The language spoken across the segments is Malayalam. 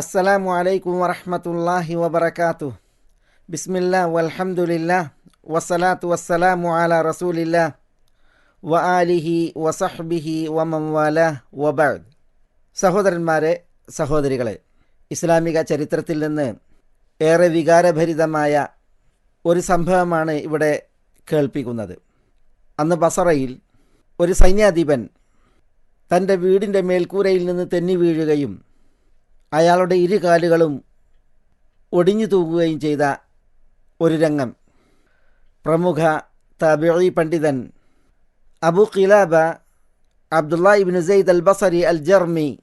അസ്സലാമു അലൈക്കും വറഹ്മത്തുള്ളാഹി വബറകാതുഹു. ബിസ്മില്ല വൽഹംദുലില്ലാ വസ്സലാത്തു വസ്സലാമു അലാ റസൂലില്ല വ ആലിഹി വസഹ്ബിഹി വമൻ വാല വബഅദ്. സഹോദരന്മാരെ സഹോദരികളെ ഇസ്ലാമിക ചരിത്രത്തിൽ നിന്ന് ഏറെ വികാരഭരിതമായ ഒരു സംഭവമാണ് ഇവിടെ കേൾപ്പിക്കുന്നത്. അന്ന് ബസറയിൽ ഒരു സൈന്യാധിപൻ തന്റെ വീടിന്റെ മേൽക്കൂരയിൽ നിന്ന് തെന്നി വീഴുകയും അയാളുടെ ഇരു കാലുകളും ഒടിഞ്ഞു തൂകുകയും ചെയ്ത ഒരു രംഗം. പ്രമുഖ തബിഴി പണ്ഡിതൻ Abu Qilaba Abdullah ibn Zayd al Basri al Jarmi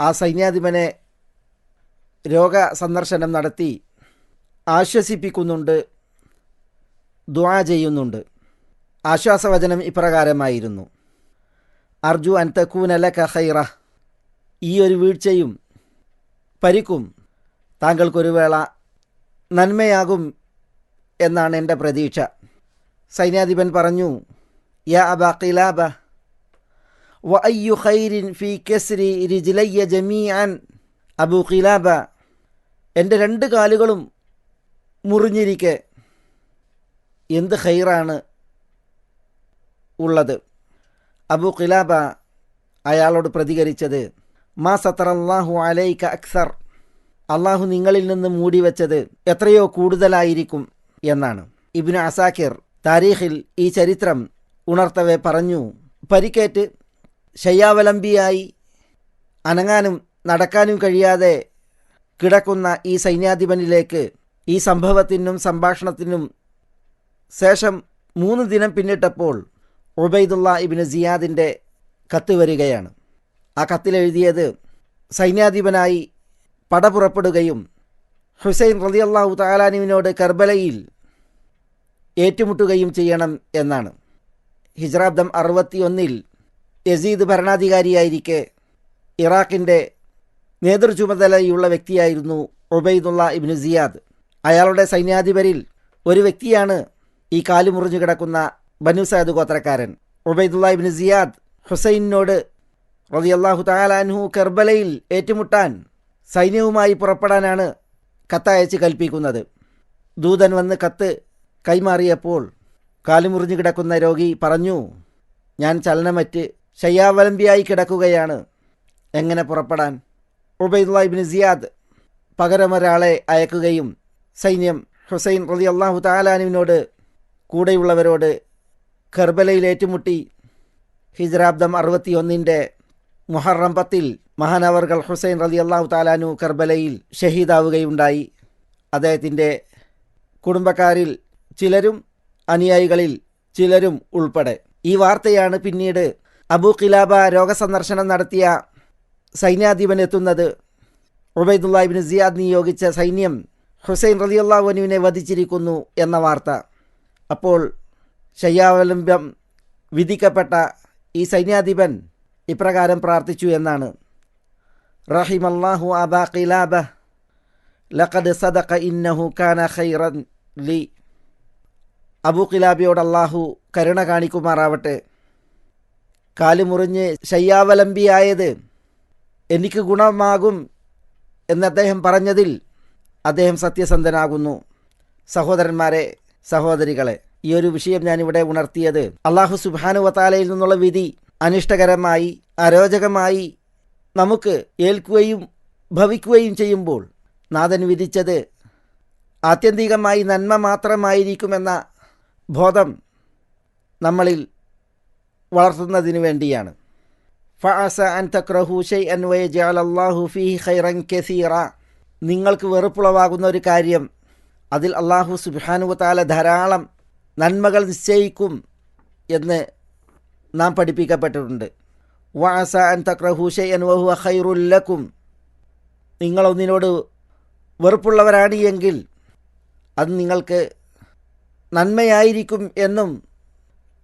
ആ സൈന്യാധിപനെ രോഗ സന്ദർശനം നടത്തി ആശ്വസിപ്പിക്കുന്നുണ്ട് ദ്വാ ചെയ്യുന്നുണ്ട്. ആശ്വാസവചനം ഇപ്രകാരമായിരുന്നു. അർജു അൻ തക്കൂനല ഖൈറ. ഈ ഒരു വീഴ്ചയും പരിക്കും. താങ്കൾക്കൊരു വേള നന്മയാകും എന്നാണ് എന്റെ പ്രതീക്ഷ. സൈന്യാധിപൻ പറഞ്ഞു യാ ഖൈരിൻ ഫി കെസ്രി റിജിലയ്യ ജമീഅൻ. അബു ഖിലാബ എന്റെ രണ്ട് കാലുകളും മുറിഞ്ഞിരിക്കെ. എന്ത് ഖൈറാണ് ഉള്ളത്? അബു ഖിലാബ അയാളോട് പ്രതികരിച്ചത് മാ സത്തറല്ലാഹു അലൈക്ക അക്സർ. അള്ളാഹു നിങ്ങളിൽ നിന്ന് മൂടി മൂടിവെച്ചത് എത്രയോ കൂടുതലായിരിക്കും എന്നാണ്. ഇബിന് അസാക്കിർ താരീഖിൽ ഈ ചരിത്രം ഉണർത്തവെ പറഞ്ഞു. പരിക്കേറ്റ് ശയ്യാവലംബിയായി അനങ്ങാനും നടക്കാനും കഴിയാതെ കിടക്കുന്ന ഈ സൈന്യാധിപനിലേക്ക് ഈ സംഭവത്തിനും സംഭാഷണത്തിനും ശേഷം മൂന്ന് ദിനം പിന്നിട്ടപ്പോൾ ഉബൈദുള്ള ഇബിന് സിയാദിന്റെ കത്ത് വരികയാണ്. ആ കത്തിലെഴുതിയത് സൈന്യാധിപനായി പട പുറപ്പെടുകയും ഹുസൈൻ റലിയല്ലാഹു താലാനുവിനോട് കർബലയിൽ ഏറ്റുമുട്ടുകയും ചെയ്യണം എന്നാണ്. ഹിജ്രാബ്ദം അറുപത്തിയൊന്നിൽ യസീദ് ഭരണാധികാരിയായിരിക്കെ ഇറാഖിന്റെ നേതൃചുമതലയുള്ള വ്യക്തിയായിരുന്നു ഉബൈദുള്ള ഇബ്നു സിയാദ്. അയാളുടെ സൈന്യാധിപരിൽ ഒരു വ്യക്തിയാണ് ഈ കാലു മുറിഞ്ഞു കിടക്കുന്ന ബനു സയദ് ഗോത്രക്കാരൻ. ഉബൈദുള്ള ഇബ്നു സിയാദ് ഹുസൈനോട് റളിയല്ലാഹു താലാൻഹു കെർബലയിൽ ഏറ്റുമുട്ടാൻ സൈന്യവുമായി പുറപ്പെടാനാണ് കത്തയച്ച് കൽപ്പിക്കുന്നത്. ദൂതൻ വന്ന് കത്ത് കൈമാറിയപ്പോൾ കാലുമുറിഞ്ഞു കിടക്കുന്ന രോഗി പറഞ്ഞു ഞാൻ ചലനമറ്റ് ശയ്യാവലംബിയായി കിടക്കുകയാണ്. എങ്ങനെ പുറപ്പെടാൻ? ഉബൈദുള്ള സിയാദ് പകരമൊരാളെ അയക്കുകയും സൈന്യം ഹുസൈൻ റലി അള്ളാഹു താലാനുവിനോട് കൂടെയുള്ളവരോട് കർബലയിൽ ഏറ്റുമുട്ടി ഹിജ്രാബ്ദം അറുപത്തിയൊന്നിന്റെ മുഹറം പത്തിൽ മഹാനവർകൾ ഹുസൈൻ റലി അള്ളാഹു താലാനു കർബലയിൽ ഷഹീദാവുകയുണ്ടായി. അദ്ദേഹത്തിന്റെ കുടുംബക്കാരിൽ ചിലരും അനുയായികളിൽ ചിലരും ഉൾപ്പെടെ. ഈ വാർത്തയാണ് പിന്നീട് അബു ഖിലാബ രോഗസന്ദർശനം നടത്തിയ സൈന്യാധിപൻ എത്തുന്നത്. ഉബൈദുല്ലാഹിബിൻ സിയാദ് നിയോഗിച്ച സൈന്യം ഹുസൈൻ റലിയുല്ലാഹുനുവിനെ വധിച്ചിരിക്കുന്നു എന്ന വാർത്ത. അപ്പോൾ ശയ്യാവലംബം വിധിക്കപ്പെട്ട ഈ സൈന്യാധിപൻ ഇപ്രകാരം പ്രാർത്ഥിച്ചു എന്നാണ്. റഹിമല്ലാഹു അബാ ഖിലാബ ലഖദ് സദഖ ഇന്നഹു കാന ഖൈറൻ ലി. അബു ഖിലാബിയോട് അള്ളാഹു കരുണ കാണിക്കുമാറാവട്ടെ. കാലുമുറിഞ്ഞ് ശയ്യാവലംബിയായത് എനിക്ക് ഗുണമാകും എന്ന് അദ്ദേഹം പറഞ്ഞതിൽ അദ്ദേഹം സത്യസന്ധനാകുന്നു. സഹോദരന്മാരെ സഹോദരികളെ ഈ ഒരു വിഷയം ഞാനിവിടെ ഉണർത്തിയത് അള്ളാഹു സുബാനു വത്താലയിൽ നിന്നുള്ള വിധി അനിഷ്ടകരമായി അരോചകമായി നമുക്ക് ഏൽക്കുകയും ഭവിക്കുകയും ചെയ്യുമ്പോൾ നാഥൻ വിധിച്ചത് ആത്യന്തികമായി നന്മ മാത്രമായിരിക്കുമെന്ന ബോധം നമ്മളിൽ വളർത്തുന്നതിന് വേണ്ടിയാണ്. ഫഅസ അൻ തക്രഹു ഷൈ അൻ വയജഅൽ അല്ലാഹു ഫീഹി ഖൈറൻ കസീറ. നിങ്ങൾക്ക് വെറുപ്പുളവാകുന്ന ഒരു കാര്യം അതിൽ അള്ളാഹു സുബാനുവത്താല താല ധാരാളം നന്മകൾ നിശ്ചയിക്കും എന്ന് നാം പഠിപ്പിക്കപ്പെട്ടിട്ടുണ്ട്. വഅസ അൻ തക്രഹു ഷൈ അൻ വഹുവ ഖൈറുല്ലക്കും നിങ്ങളൊന്നിനോട് വെറുപ്പുള്ളവരാണ് എങ്കിൽ അത് നിങ്ങൾക്ക് നന്മയായിരിക്കും എന്നും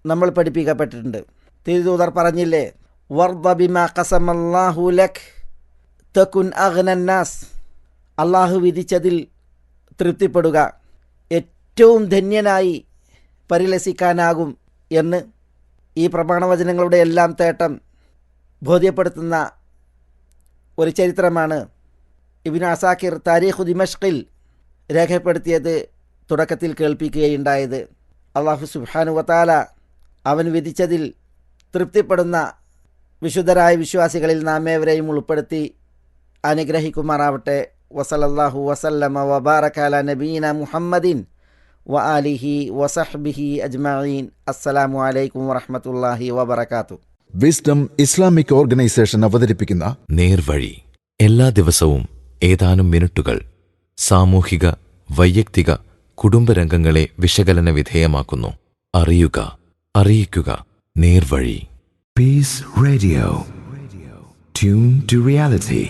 നമ്മൾ പഠിപ്പിക്കപ്പെട്ടിട്ടുണ്ട്. തിരുദൂതർ പറഞ്ഞില്ലേ വർദ്ധ ബിമ കസമല്ലാഹു ലഖ് തക്കുൻ അഗ്നന്നാസ് അള്ളാഹു വിധിച്ചതിൽ തൃപ്തിപ്പെടുക. ഏറ്റവും ധന്യനായി പരിലസിക്കാനാകും എന്ന് ഈ പ്രമാണവചനങ്ങളുടെ എല്ലാം തേട്ടം ബോധ്യപ്പെടുത്തുന്ന ഒരു ചരിത്രമാണ് ഇബിൻ അസാക്കിർ താരീഖു ദിമഷ്കിൽ രേഖപ്പെടുത്തിയത് തുടക്കത്തിൽ കേൾപ്പിക്കുകയുണ്ടായത്. അള്ളാഹു സുബാനുവത്താല അവൻ വിധിച്ചതിൽ തൃപ്തിപ്പെടുന്ന വിശുദ്ധരായ വിശ്വാസികളിൽ നാം ഏവരെയും ഉൾപ്പെടുത്തി അനുഗ്രഹിക്കുമാറാവട്ടെ. വസലല്ലാഹു വസല്ലമ വബാറക്കാല നബീന മുഹമ്മദിൻ വ ആലിഹി വസഹ്ബിഹി അജ്മഈൻ. അസ്സലാമു അലൈക്കും വറഹ്മത്തുള്ളാഹി വബറകാതു വിസ്ഡം ഇസ്ലാമിക് ഓർഗനൈസേഷൻ അവതരിപ്പിക്കുന്ന നേർവഴി. എല്ലാ ദിവസവും ഏതാനും മിനിറ്റുകൾ സാമൂഹിക വൈയക്തിക കുടുംബരംഗങ്ങളെ വിശകലന വിധേയമാക്കുന്നു. അറിയുക അറിയിക്കുക. നേർവഴി. Peace Radio tune to reality.